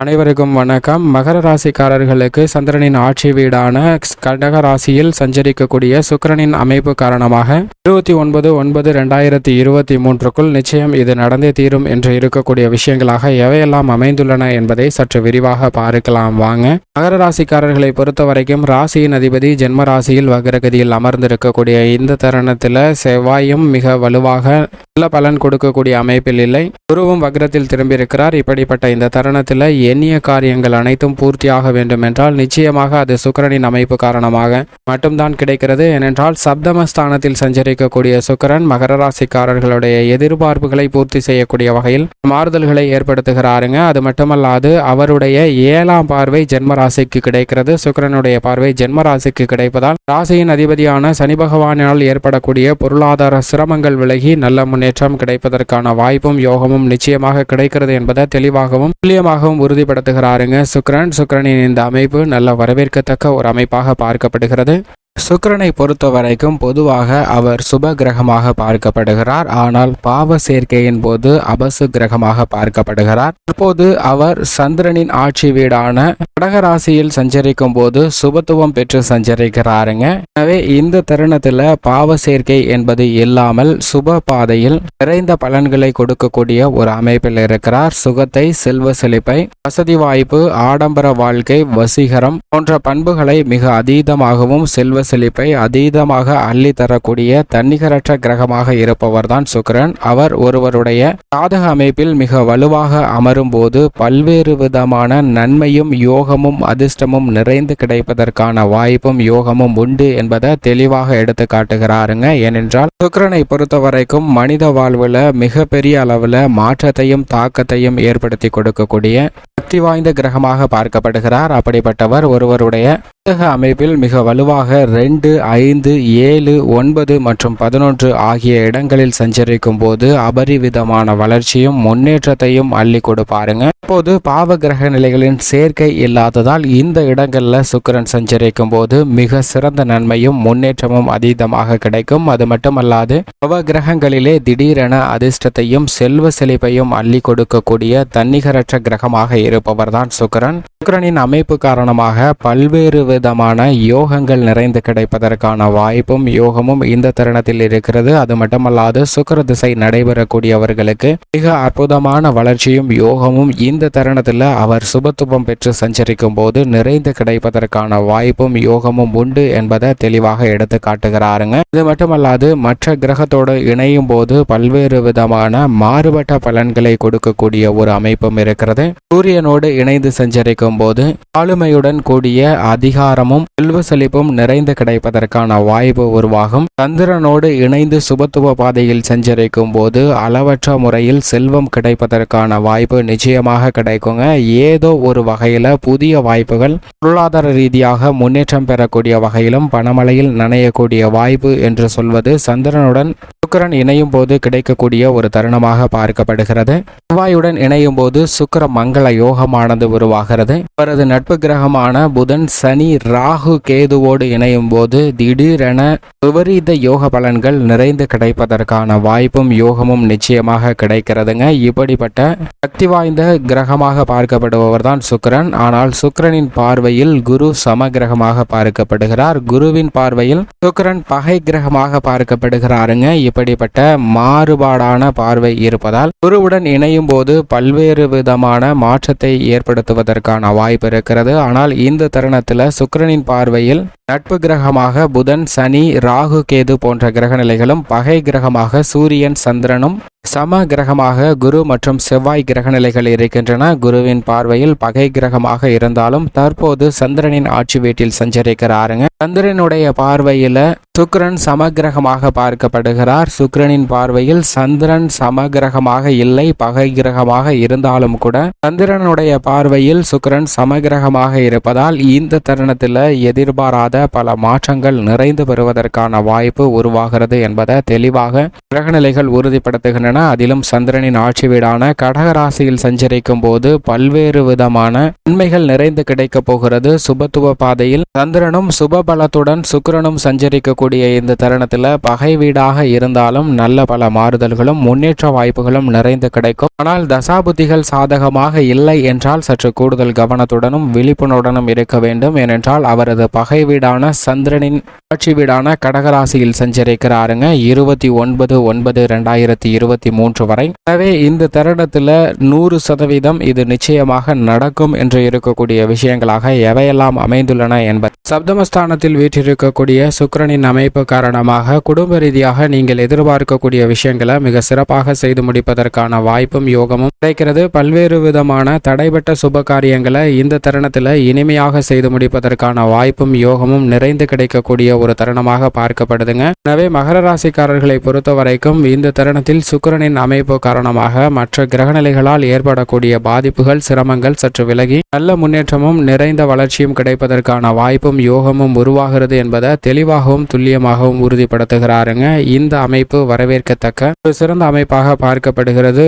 அனைவருக்கும் வணக்கம். மகர ராசிக்காரர்களுக்கு சந்திரனின் ஆட்சி வீடான கடக ராசியில் சஞ்சரிக்கக்கூடிய சுக்கிரனின் அமைப்பு காரணமாக இருபத்தி ஒன்பது ஒன்பது ரெண்டாயிரத்தி இருபத்தி மூன்றுக்குள் நிச்சயம் இது நடந்தே தீரும் என்று இருக்கக்கூடிய விஷயங்களாக எவையெல்லாம் அமைந்துள்ளன என்பதை சற்று விரிவாக பார்க்கலாம். வாங்க. மகர ராசிக்காரர்களை பொறுத்த வரைக்கும் ராசியின் அதிபதி ஜென்ம ராசியில் வக்ரகதியில் அமர்ந்திருக்கக்கூடிய இந்த தருணத்தில் செவ்வாயும் மிக வலுவாக நல்ல பலன் கொடுக்கக்கூடிய அமைப்பில் இல்லை. குருவும் வக்ரத்தில் திரும்பியிருக்கிறார். இப்படிப்பட்ட இந்த தருணத்தில் எண்ணிய காரியங்கள் அனைத்தும் பூர்த்தியாக வேண்டும் என்றால் நிச்சயமாக அது சுக்கரனின் அமைப்பு காரணமாக மட்டும்தான் கிடைக்கிறது. ஏனென்றால் சப்தமஸ்தானத்தில் சஞ்சரிக்கக்கூடிய சுக்கரன் மகர ராசிக்காரர்களுடைய எதிர்பார்ப்புகளை பூர்த்தி செய்யக்கூடிய வகையில் மாறுதல்களை ஏற்படுத்துகிறாருங்க. அது மட்டுமல்லாது அவருடைய ஏழாம் பார்வை ஜென்ம ராசிக்கு கிடைக்கிறது. சுக்கரனுடைய பார்வை ஜென்மராசிக்கு கிடைப்பதால் ராசியின் அதிபதியான சனி பகவானால் ஏற்படக்கூடிய பொருளாதார சிரமங்கள் விலகி நல்ல முன்னேற்றம் கிடைப்பதற்கான வாய்ப்பும் யோகமும் நிச்சயமாக கிடைக்கிறது என்பதை தெளிவாகவும் துல்லியமாகவும் உறுதிப்படுத்துகிறாருங்க. சுக்கிரன் சுக்ரனின் இந்த அமைப்பு நல்ல வரவேற்கத்தக்க ஒரு அமைப்பாக பார்க்கப்படுகிறது. சுக்கரனை பொறுத்த வரைக்கும் பொதுவாக அவர் சுப கிரகமாக பார்க்கப்படுகிறார். ஆனால் பாவ சேர்க்கையின் போது அபசு கிரகமாக பார்க்கப்படுகிறார். தற்போது அவர் சந்திரனின் ஆட்சி வீடான கடகராசியில் சஞ்சரிக்கும் போது சுபத்துவம் பெற்று சஞ்சரிக்கிறாருங்க. எனவே இந்த தருணத்துல பாவ சேர்க்கை என்பது இல்லாமல் சுப பாதையில் நிறைந்த பலன்களை கொடுக்கக்கூடிய ஒரு அமைப்பில் இருக்கிறார். சுகத்தை செல்வ செழிப்பை வசதி வாய்ப்பு ஆடம்பர வாழ்க்கை வசீகரம் போன்ற பண்புகளை மிக அதீதமாகவும் செல்வ செழிப்பை அதீதமாக அள்ளி தரக்கூடிய தன்னிகரற்ற கிரகமாக இருப்பவர்தான் சுக்கரன். அவர் ஒருவருடைய சாதக அமைப்பில் மிக வலுவாக அமரும் போது பல்வேறு விதமான நன்மையும் யோகமும் அதிர்ஷ்டமும் நிறைந்து கிடைப்பதற்கான வாய்ப்பும் யோகமும் உண்டு என்பதை தெளிவாக எடுத்து காட்டுகிறாருங்க. ஏனென்றால் சுக்கரனை பொறுத்த வரைக்கும் மனித வாழ்வுல மிகப்பெரிய அளவுல மாற்றத்தையும் தாக்கத்தையும் ஏற்படுத்தி கொடுக்கக்கூடிய சக்தி வாய்ந்த கிரகமாக பார்க்கப்படுகிறார். அப்படிப்பட்டவர் ஒருவருடைய புத்தக அமைப்பில் மிக வலுவாக ரெண்டு ஐந்து ஏழு ஒன்பது மற்றும் பதினொன்று ஆகிய இடங்களில் சஞ்சரிக்கும் போது அபரிவிதமான வளர்ச்சியும் முன்னேற்றத்தையும் அள்ளி கொடுப்பாருங்க இப்போது பாவ கிரக நிலைகளின் சேர்க்கை இல்லாததால் இந்த இடங்களில் சுக்கிரன் சஞ்சரிக்கும் போது மிக சிறந்த நன்மையும் முன்னேற்றமும் அதீதமாக கிடைக்கும். அது மட்டுமல்லாது பவ கிரகங்களிலே திடீரென அதிர்ஷ்டத்தையும் செல்வ செழிப்பையும் அள்ளி கொடுக்கக்கூடிய தன்னிகரற்ற கிரகமாக இருப்பவர்தான் சுக்கிரன். சுக்கரனின் அமைப்பு காரணமாக பல்வேறு விதமான யோகங்கள் நிறைந்து கிடைப்பதற்கான வாய்ப்பும் யோகமும் இந்த தருணத்தில் இருக்கிறது. அது மட்டுமல்லாது சுக்கர திசை நடைபெறக்கூடியவர்களுக்கு மிக அற்புதமான வளர்ச்சியும் யோகமும் இந்த தருணத்தில் அவர் சுபத்துவம் பெற்று சஞ்சரிக்கும் போது நிறைந்து கிடைப்பதற்கான வாய்ப்பும் யோகமும் உண்டு என்பதை தெளிவாக எடுத்து காட்டுகிறாருங்க. இது மட்டுமல்லாது மற்ற கிரகத்தோடு இணையும் போது பல்வேறு விதமான மாறுபட்ட பலன்களை கொடுக்கக்கூடிய ஒரு அமைப்பும் இருக்கிறது. சூரியனோடு இணைந்து சஞ்சரிக்கும் போது ஆளுமையுடன் கூடிய அதிகாரமும் செல்வ செழிப்பும் நிறைந்து கிடைப்பதற்கான வாய்ப்பு உருவாகும். சந்திரனோடு இணைந்து சுபத்துவ பாதையில் சஞ்சரிக்கும் போது அளவற்ற முறையில் செல்வம் கிடைப்பதற்கான வாய்ப்பு நிச்சயமாக கிடைக்குங்க. ஏதோ ஒரு வகையில புதிய வாய்ப்புகள் பொருளாதார ரீதியாக முன்னேற்றம் பெறக்கூடிய வகையிலும் பணமழையில் நனையக்கூடிய வாய்ப்பு என்று சொல்வது சந்திரனுடன் சுக்கிரன் இணையும் போது கிடைக்கக்கூடிய ஒரு தருணமாக பார்க்கப்படுகிறது. செவ்வாயுடன் இணையும் போது சுக்கர மங்கள யோகமானது உருவாகிறது. அவரது நட்பு கிரகமான புதன் சனி ராகு கேதுவோடு இணையும் போது திடீரென விபரீத யோக பலன்கள் நிறைந்து கிடைப்பதற்கான வாய்ப்பும் யோகமும் நிச்சயமாக கிடைக்கிறதுங்க. இப்படிப்பட்ட சக்தி வாய்ந்த கிரகமாக பார்க்கப்படுபவர் தான் சுக்கிரன். ஆனால் சுக்கிரனின் பார்வையில் குரு சம கிரகமாக பார்க்கப்படுகிறார். குருவின் பார்வையில் சுக்கிரன் பகை கிரகமாக பார்க்கப்படுகிறாருங்க. இப்படிப்பட்ட மாறுபாடான பார்வை இருப்பதால் குருவுடன் இணையும் போது பல்வேறு விதமான மாற்றத்தை ஏற்படுத்துவதற்கான வாய்ப்பு இருக்கிறது. ஆனால் இந்த தருணத்தில் சுக்கிரனின் பார்வையில் நட்பு கிரகமாக புதன் சனி ராகு கேது போன்ற கிரக நிலைகளும் பகை கிரகமாக சூரியன் சந்திரனும் சம கிரகமாக குரு மற்றும் செவ்வாய் கிரக நிலைகள் இருக்கின்றன. குருவின் பார்வையில் பகை கிரகமாக இருந்தாலும் தற்போது சந்திரனின் ஆட்சி வீட்டில் சஞ்சரிக்கிறாருங்க. சந்திரனுடைய பார்வையில சுக்கிரன் சமகிரகமாக பார்க்கப்படுகிறார். சுக்கிரனின் பார்வையில் சந்திரன் சமகிரகமாக இல்லை பகை கிரகமாக இருந்தாலும் கூட சந்திரனுடைய பார்வையில் சுக்கிரன் சமகிரகமாக இருப்பதால் இந்த தருணத்தில் எதிர்பாராத பல மாற்றங்கள் நிறைந்து பெறுவதற்கான வாய்ப்பு உருவாகிறது என்பதை தெளிவாக கிரகநிலைகள் உறுதிப்படுத்துகின்றன. இருக்கின்றன அதிலும் சந்திரனின் ஆட்சி வீடான கடகராசியில் சஞ்சரிக்கும் போது பல்வேறு விதமான நன்மைகள் நிறைந்து கிடைக்கப் போகிறது. சுபத்துவ பாதையில் சந்திரனும் சுபபலத்துடன் சுக்கிரனும் சஞ்சரிக்கக்கூடிய இந்த தருணத்தில் பகை வீடாக இருந்தாலும் நல்ல பல மாறுதல்களும் முன்னேற்ற வாய்ப்புகளும் நிறைந்து கிடைக்கும். ஆனால் தசாபுத்திகள் சாதகமாக இல்லை என்றால் சற்று கூடுதல் கவனத்துடனும் விழிப்புணர்வுடனும் இருக்க வேண்டும். ஏனென்றால் அவரது பகை வீடான சந்திரனின் ஆட்சி வீடான கடகராசியில் சஞ்சரிக்கிறாருங்க. இருபத்தி ஒன்பது ஒன்பது ரெண்டாயிரத்தி இருபத்தி மூன்று வரை. எனவே இந்த தருணத்தில் நூறு சதவீதம் இது நிச்சயமாக நடக்கும் என்று இருக்கக்கூடிய விஷயங்களாக எவையெல்லாம் அமைந்துள்ளன என்பது சப்தமஸ்தானத்தில் வீற்றிருக்கக்கூடிய சுக்கரனின் அமைப்பு காரணமாக குடும்ப ரீதியாக நீங்கள் எதிர்பார்க்கக்கூடிய விஷயங்களை மிக சிறப்பாக செய்து முடிப்பதற்கான வாய்ப்பும் யோகமும் கிடைக்கிறது. பல்வேறு விதமான தடைபட்ட சுப காரியங்களை இந்த தருணத்தில் இனிமையாக செய்து முடிப்பதற்கான வாய்ப்பும் யோகமும் நிறைந்து கிடைக்கக்கூடிய ஒரு தருணமாக பார்க்கப்படுதுங்க. எனவே மகர ராசிக்காரர்களை பொறுத்த வரைக்கும் இந்த தருணத்தில் சுக்கரனின் அமைப்பு காரணமாக மற்ற கிரகநிலைகளால் ஏற்படக்கூடிய பாதிப்புகள் சிரமங்கள் சற்று விலகி நல்ல முன்னேற்றமும் நிறைந்த வளர்ச்சியும் கிடைப்பதற்கான வாய்ப்பும் யோகமும் உருவாகிறது என்பதை தெளிவாகவும் துல்லியமாகவும் உறுதிப்படுத்துகிறாருங்க. இந்த அமைப்பு வரவேற்கத்தக்க ஒரு சிறந்த அமைப்பாக பார்க்கப்படுகிறது.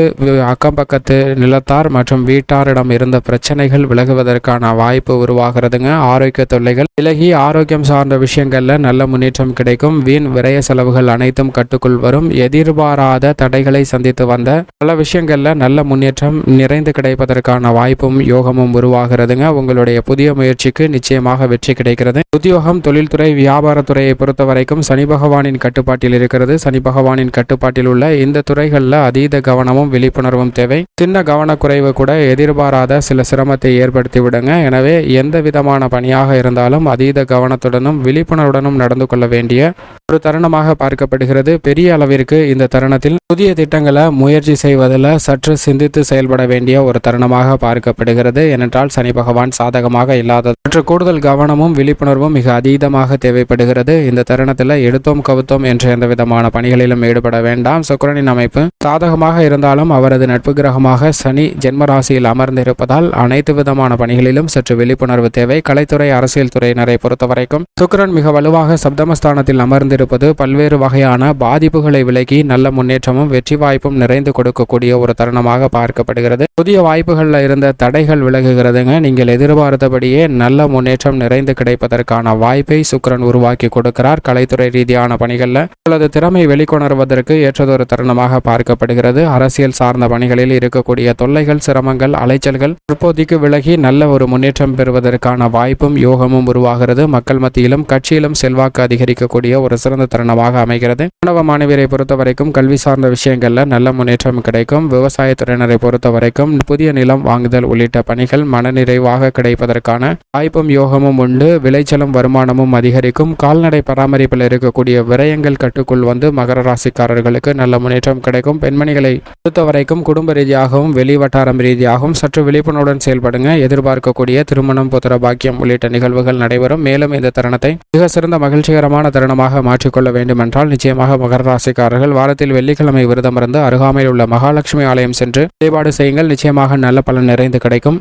அக்கம் பக்கத்து நிலத்தார் மற்றும் வீட்டாரிடம் இருந்த பிரச்சனைகள் விலகுவதற்கான வாய்ப்பு உருவாகிறதுங்க. ஆரோக்கிய தொல்லைகள் விலகி ஆரோக்கியம் சார்ந்த விஷயங்கள்ல நல்ல முன்னேற்றம் கிடைக்கும். வீண் விரய செலவுகள் அனைத்தும் கட்டுக்குள் வரும். எதிர்பாராத தடைகள் சந்தித்து வந்த பல விஷயங்கள்ல நல்ல முன்னேற்றம் நிறைந்து கிடைப்பதற்கான வாய்ப்பும் யோகமும் உருவாகிறதுங்க. உங்களுடைய புதிய முயற்சிக்கு நிச்சயமாக வெற்றி கிடைக்கிறது. உத்தியோகம் தொழில்துறை வியாபாரத்துறையை பொறுத்த வரைக்கும் சனி பகவானின் கட்டுப்பாட்டில் இருக்கிறது. சனி பகவானின் கட்டுப்பாட்டில் உள்ள இந்த துறைகளில் அதீத கவனமும் விழிப்புணர்வும் தேவை. சின்ன கவனக்குறைவு கூட எதிர்பாராத சில சிரமத்தை ஏற்படுத்தி விடுங்க. எனவே எந்த விதமான பணியாக இருந்தாலும் அதீத கவனத்துடனும் விழிப்புணர்வுடனும் நடந்து கொள்ள வேண்டிய ஒரு தருணமாக பார்க்கப்படுகிறது. பெரிய அளவிற்கு இந்த தருணத்தில் புதிய திட்டங்களை முயற்சி செய்வதில் சற்று சிந்தித்து செயல்பட வேண்டிய ஒரு தருணமாக பார்க்கப்படுகிறது. ஏனென்றால் சனி பகவான் சாதகமாக இல்லாதது. சற்று கூடுதல் கவனமும் விழிப்புணர்வும் மிக அதீதமாக தேவைப்படுகிறது. இந்த தருணத்தில் எடுத்தோம் கவுத்தோம் என்ற எந்த விதமான பணிகளிலும் ஈடுபட வேண்டாம். சுக்கிரனின் அமைப்பு சாதகமாக இருந்தாலும் அவரது நட்பு கிரகமாக சனி ஜென்ம ராசியில் அமர்ந்திருப்பதால் அனைத்து விதமான பணிகளிலும் சற்று விழிப்புணர்வு தேவை. கலைத்துறை அரசியல் துறையினரை பொறுத்தவரைக்கும் சுக்கரன் மிக வலுவாக சப்தமஸ்தானத்தில் அமர்ந்திருப்பது பல்வேறு வகையான பாதிப்புகளை விலகி நல்ல முன்னேற்றமும் வெற்றி வாய்ப்பும் நிறைந்து கொடுக்கக்கூடிய ஒரு தருணமாக பார்க்கப்படுகிறது. புதிய வாய்ப்புகளில் இருந்த தடைகள் விலகுகிறதுங்க. நீங்கள் எதிர்பார்த்தபடியே நல்ல முன்னேற்றம் நிறைந்து கிடைப்பதற்கான வாய்ப்பை சுக்கிரன் உருவாக்கி கொடுக்கிறார் கலைத்துறை ரீதியான பணிகளில். உங்களது திறமை வெளிக்கொணர்வதற்கு ஏற்றதொரு தருணமாக பார்க்கப்படுகிறது. அரசியல் சார்ந்த பணிகளில் இருக்கக்கூடிய தொல்லைகள் சிரமங்கள் அலைச்சல்கள் தற்போதைக்கு விலகி நல்ல ஒரு முன்னேற்றம் பெறுவதற்கான வாய்ப்பும் யோகமும் உருவாகிறது. மக்கள் மத்தியிலும் கட்சியிலும் செல்வாக்கு அதிகரிக்கக்கூடிய ஒரு சிறந்த தருணமாக அமைகிறது. மாணவ மாணவியரை பொறுத்த வரைக்கும் கல்வி சார்ந்த விஷயங்களில் நல்ல முன்னேற்றம் கிடைக்கும். விவசாயத்துறையினரை பொறுத்த வரைக்கும் புதிய நிலம் வாங்குதல் உள்ளிட்ட பணிகள் மனநிறைவாக கிடைப்பதற்கான வாய்ப்பும் யோகமும் உண்டு. விளைச்சலும் வருமானமும் அதிகரிக்கும். கால்நடை பராமரிப்பில் இருக்கக்கூடிய விரயங்கள் கட்டுக்குள் வந்து மகர ராசிக்காரர்களுக்கு நல்ல முன்னேற்றம் கிடைக்கும். பெண்மணிகளை பொறுத்த வரைக்கும் குடும்ப ரீதியாகவும் வெளி வட்டாரம் ரீதியாகவும் சற்று விழிப்புணர்வுடன் செயல்படுங்க. எதிர்பார்க்கக்கூடிய திருமணம் புத்திர பாக்கியம் உள்ளிட்ட நிகழ்வுகள் நடைபெறும். மேலும் இந்த தருணத்தை மிக சிறந்த மகிழ்ச்சிகரமான தருணமாக மாற்றிக்கொள்ள வேண்டுமென்றால் நிச்சயமாக மகர ராசிக்காரர்கள் வாரத்தில் வெள்ளிக்கிழமை விரதமிருந்து அருகாமையில் உள்ள மகாலட்சுமி ஆலயம் சென்று வழிபாடு செய்யுங்கள் நிச்சயமாக நல்ல பலன் நிறைந்து கிடைக்கும்